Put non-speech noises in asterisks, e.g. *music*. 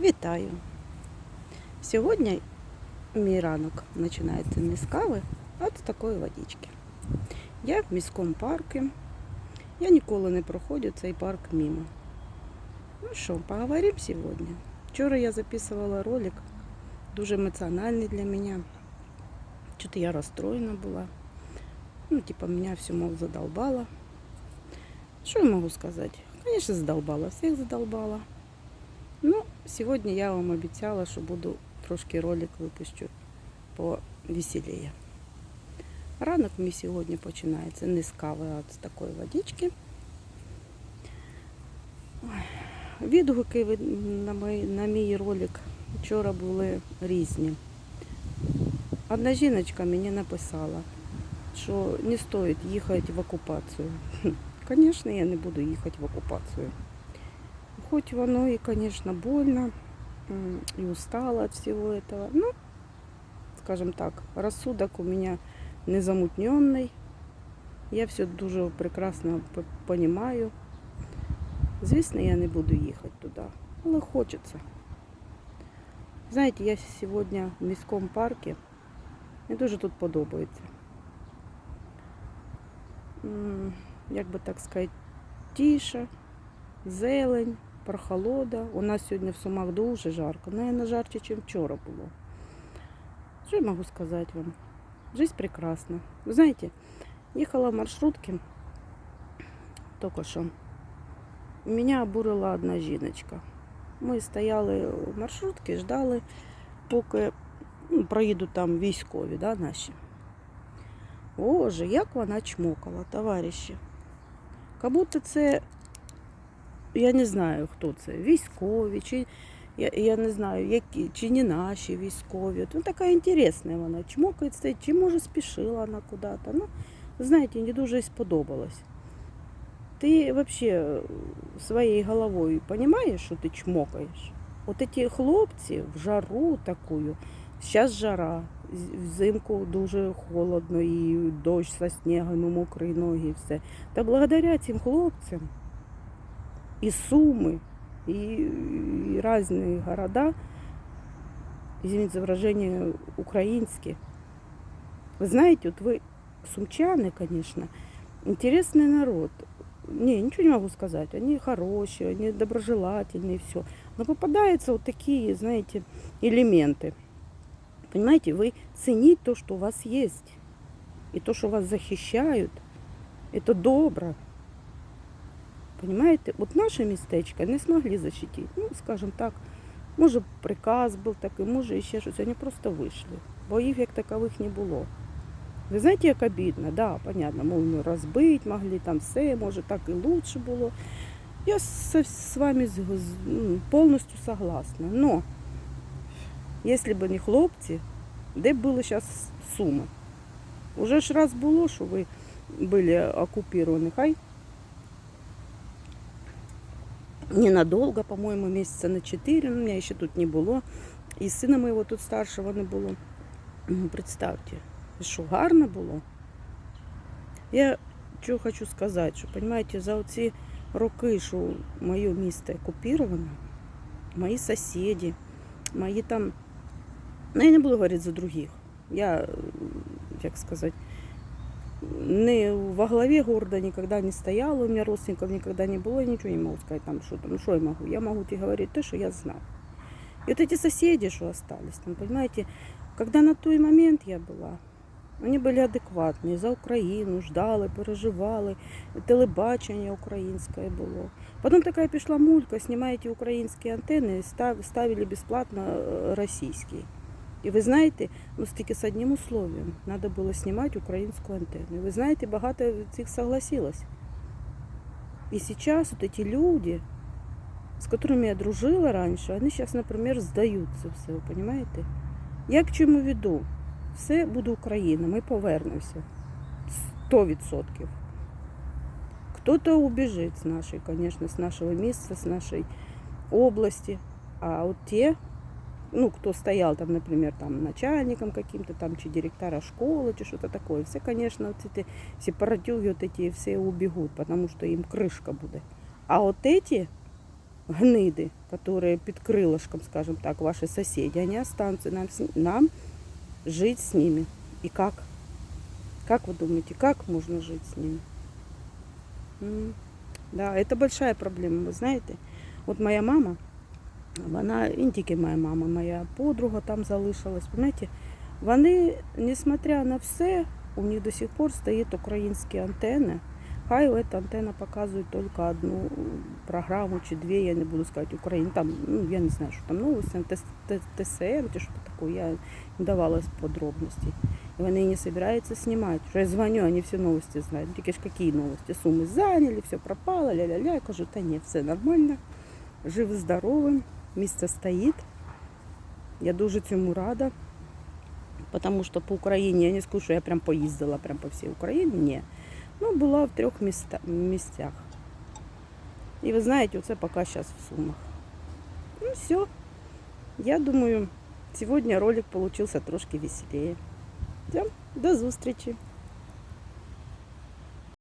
Вітаю! Сьогодні мій ранок починається не з кави, а з такої водички. Я в міському парку. Я ніколи не проходжу цей парк мимо. Ну що, поговоримо сьогодні. Вчора я записувала ролик, дуже емоціональний для мене. Чого-то я розстроєна була. Ну, типа, меня все, мол, задолбало. Что я могу сказать? Конечно, задолбала. Всех задолбала. Ну, сьогодні я вам обіцяла, що буду трошки ролик випущу по веселіє. Ранок мій сьогодні починається не з кави, а з такої водички. Відгуки на мій, на мій ролик вчора були різні. Одна жіночка мені написала, що не стоїть їхати в окупацію. Звісно, *laughs* я не буду їхати в окупацію. Хоть воно и, конечно, больно, и устала от всего этого. Ну, скажем так, рассудок у меня незамутненный. Я все дуже прекрасно понимаю. Звісно, я не буду їхати туди, але хочеться. Знаєте, я сьогодні в міському парку. Мені дуже тут подобається. Як би так сказати, тиша, зелень, прохолода. У нас сьогодні в Сумах дуже жарко. Наверное, жарче, ніж вчора було. Що я можу сказати вам? Жизнь прекрасна. Ви знаєте, їхала в маршрутці тільки що. Мене обурила одна жіночка. Ми стояли в маршрутці, ждали, поки ну, проїдуть там військові, да, наші. Боже, як вона чмокала, товариші. Как будто це я не знаю, хто це, військові, чи я, я не знаю, які, чи не наші військові. Ну, така інтересна вона, чмокає, стоїть, чи може спішила вона куди-то. Ну, знаєте, не дуже сподобалось. Ти взагалі своєю головою розумієш, що ти чмокаєш? От ці хлопці в жару таку, зараз жара, взимку дуже холодно і дощ со снігом, мокрі ноги все. Та благодаря цим хлопцям і Суми, і, і різні города, извините за выражение, українські. Ви знаєте, от ви сумчани, конечно, интересный народ. Не, ничего не могу сказать. Они хорошие, они доброжелательные, все. Но попадаются вот такие, знаете, элементы. Понимаете, вы цените то, что у вас есть. И то, что вас захищают, это добро. Понимаете, вот наше местечко не смогли защитить. Ну, скажем так, може приказ був такий, може ще щось. Вони просто вийшли. Боїв як такових не було. Ви знаєте, як обідно, да, понятно, мов ну, розбити могли, там все, може так і лучше було. Я з, вами ну, повністю согласна. Но, якщо б не хлопці, де б були зараз суми? Уже ж раз було, що ви були оккупированы. Хай ненадолго, по-моему, месяца на 4, ну, меня еще тут не было. І сина моєго тут старшого не було. Ну, представте, що гарно було. Я що хочу сказати, що, понимаете, за оці роки, що моє місто окуповано, мої сусіди, мої там, ну я не буду говорити за других. Я, як сказати, не во главе города никогда не стояла, у меня родственников никогда не было, я ничего не могу сказать там, что там, что я могу. Я могу тебе говорить то, что я знал. И вот эти соседи, что остались, там, понимаете, когда на той момент я была, они были адекватні, за Україну ждали, переживали, телебачення українське було. Потім така пішла мулька, знімаєте українські антенни, став- ставили безплатно е, російські. І ви знаєте, ну тільки з одним условием. Надо було знімати українську антенну. Ви знаєте, багато цих согласилось. І зараз вот эти люди, з которыми я дружила раніше, вони зараз, наприклад, здаються все, ви розумієте? Я к чому веду? Все буде Україна, ми повернемося. 100%. Кто-то убежит с нашей, конечно, с нашего места, с нашей области. А вот те, ну, кто стоял там, например, там начальником каким-то, там, чи директора школы, чи что-то такое, все, конечно, вот эти сепаратюги вот эти все убегут, потому что им крышка будет. А вот эти, гниды, которые под крылышком, скажем так, ваши соседи, они останутся. Нам, с- нам жить с ними. И как? Как вы думаете, как можно жить с ними? М, Да, это большая проблема, ви знаєте. От моя мама, вона, не тільки моя мама, моя подруга там залишилась, понимаете, вони, несмотря на все, у них до сих пор стоїть українські антенни. Хай эта антенна показує тільки одну програму чи дві, я не буду сказати Україні. Там, ну, я не знаю, що там новості, ТС- ТСН чи що таке, я не давала подробностей. И вони не собираются снимать. Что я звоню, они все новости знают. Тільки ж какие новости? Суммы заняли, все пропало, ля-ля-ля. Я кажу, та ні, все нормально. Жив здоровим, місце стоїть. Я дуже цьому рада. Потому що по Україні я не скажу, що я прям поїздила прям по всій Україні. Ні. Ну, була в трьох міста, місцях. І ви знаєте, оце поки зараз в Сумах. Ну, все. Я думаю, сьогодні ролик получился трошки веселее. Все, до зустрічі!